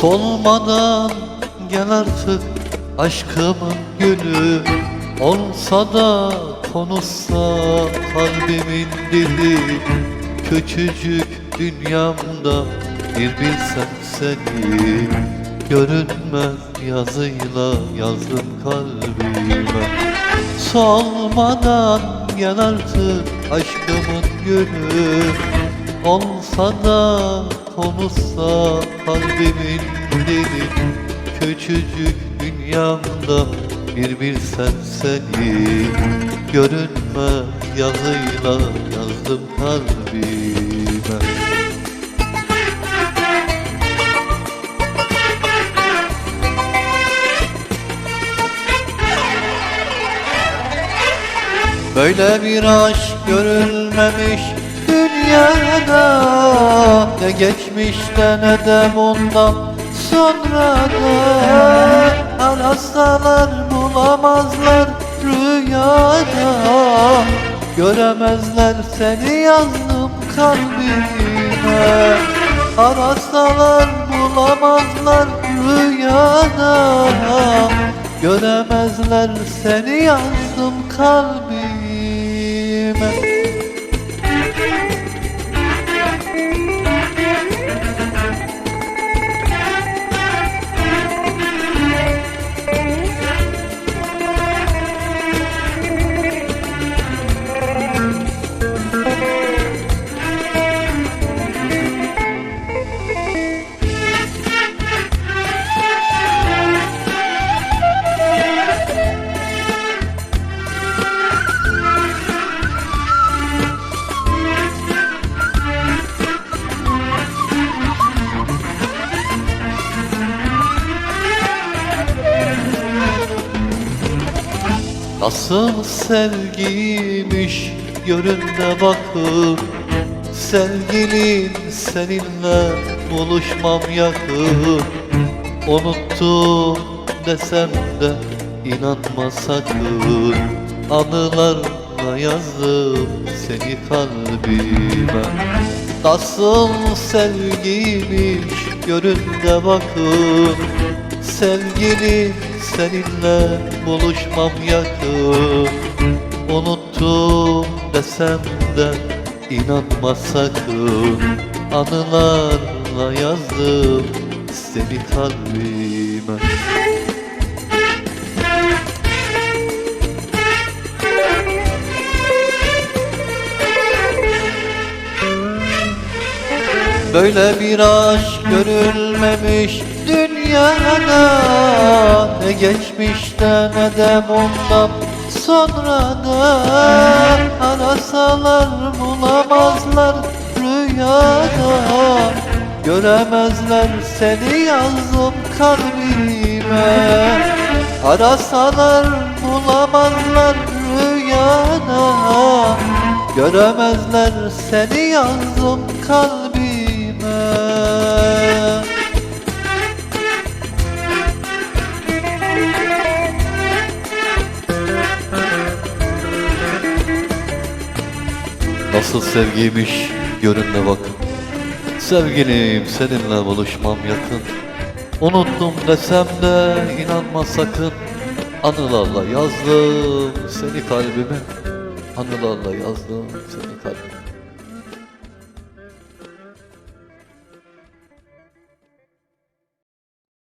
Solmadan gel artık aşkımın gülü Olsa da konuşsa kalbimin dili. Küçücük dünyamda bir bilsem seni. Görünmez yazıyla yazdım kalbime. Solmadan gel artık aşkımın gülü Olsa da konuşsa kalbimin dili Küçücük dünyamda bir bilsen seni Görünme yazıyla yazdım kalbime. Böyle bir aşk görülmemiş dünyada Ne geçmişte ne de bundan sonra da. Arasalar bulamazlar rüyada Göremezler seni yazdım kalbime. Arasalar bulamazlar rüyada Göremezler seni yazdım kalbime Nasıl sevgiymiş görünme bakıp Sevgilin seninle buluşmam yakın. Unuttum desem de inanma sakın. Anılarla yazdım seni kalbime. Nasıl sevgiymiş görünme bakın Sevgili seninle buluşmam yakın. Unuttum desem de inanma sakın. Anılarla yazdım seni kalbime. Böyle bir aşk görülmemiş dünyada Ne geçmişte ne de bundan sonra da Arasalar bulamazlar rüyada. Göremezler seni yazdım kalbime. Arasalar bulamazlar rüyada. Göremezler seni yazdım kalbime Nasıl sevgiymiş görünme bakın. Sevgilim seninle buluşmam yakın. Unuttum desem de inanma sakın. Anılarla yazdım seni kalbime. Anılarla yazdım seni kalbime